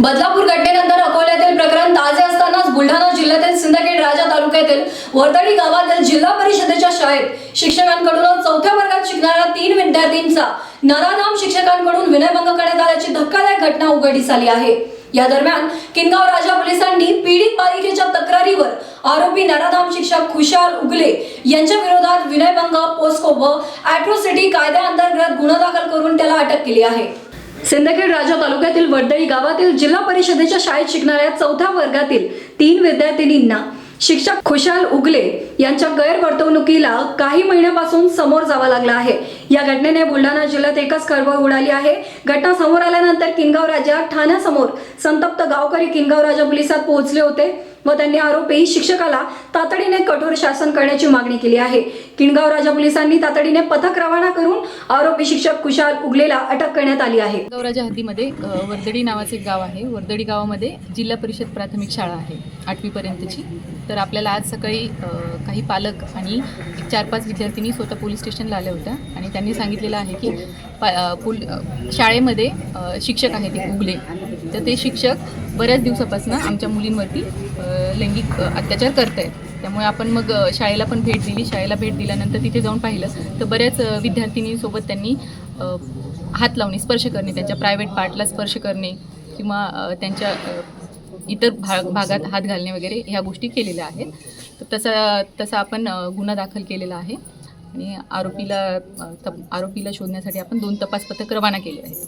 बदलापूर घटनेनंतर अकोल्यातील प्रकरण ताजे असतानाच बुलढाणा जिल्ह्यातील सिंदखेड राजा तालुक्यातील वर्दडी गावातील जिल्हा परिषदेच्या शाळेत शिक्षकांकडून चौथ्या वर्गात शिकणाऱ्या तीन विद्यार्थ्यांचा नराधाम शिक्षकांकडून विनयभंग करण्यात आल्याची धक्कादायक घटना उघडीस आली आहे. या दरम्यान किनगाव राजा पोलिसांनी पीडित बालिकेच्या तक्रारीवर आरोपी नराधाम शिक्षक खुशाल उगले यांच्या विरोधात विनयभंग पोस्को व अॅट्रोसिटी कायद्याअंतर्गत गुन्हा दाखल करून त्याला अटक केली आहे. सिंदखेड राजा तालुक्यातील वडदळी गावातील जिल्हा परिषदेच्या शाळेत शिकणाऱ्या चौथ्या वर्गातील तीन विद्यार्थिनींना शिक्षक खुशाल उगले यांच्या गैरवर्तवणुकीला काही महिन्यापासून समोर जावा लागला आहे. या घटनेने बुलढाणा जिल्ह्यात एकच खळबळ उडाली आहे. घटना समोर आल्यानंतर किनगाव राजा ठाण्यासमोर संतप्त गावकरी किनगाव राजा पोलिसात पोहोचले होते व त्यांनी आरोपी शिक्षकाला तातडीने कठोर शासन करण्याची मागणी केली आहे. किनगाव राजा पोलिसांनी तातडीने पथक रवाना करून आरोपी शिक्षक कुशाल उगलेला अटक करण्यात आली आहे. राजा हद्दीमध्ये वर्दडी नावाचे एक गाव आहे. वर्दडी गावामध्ये जिल्हा परिषद प्राथमिक शाळा आहे आठवीपर्यंतची तर आपल्याला आज सकाळी काही पालक आणि चार पाच विद्यार्थिनी स्वतः पोलीस स्टेशनला आल्या होत्या. आणि त्यांनी सांगितलेलं आहे की पा पुल शाळेमध्ये शिक्षक आहेत ते उगले. तर ते शिक्षक बऱ्याच दिवसापासून आमच्या मुलींवरती लैंगिक अत्याचार करत आहेत त्यामुळे आपण मग शाळेला पण भेट दिली. शाळेला भेट दिल्यानंतर तिथे जाऊन पाहिलं. तर बऱ्याच विद्यार्थिनींसोबत त्यांनी हात लावणे स्पर्श करणे त्यांच्या प्रायव्हेट पार्टला स्पर्श करणे किंवा त्यांच्या इतर भाग भागात हात घालणे वगैरे ह्या गोष्टी केलेल्या आहेत. तर तसा तसा आपण गुन्हा दाखल केलेला आहे. आणि आरोपीला तप आरोपीला शोधण्यासाठी आपण दोन तपास पथक रवाना केले आहेत.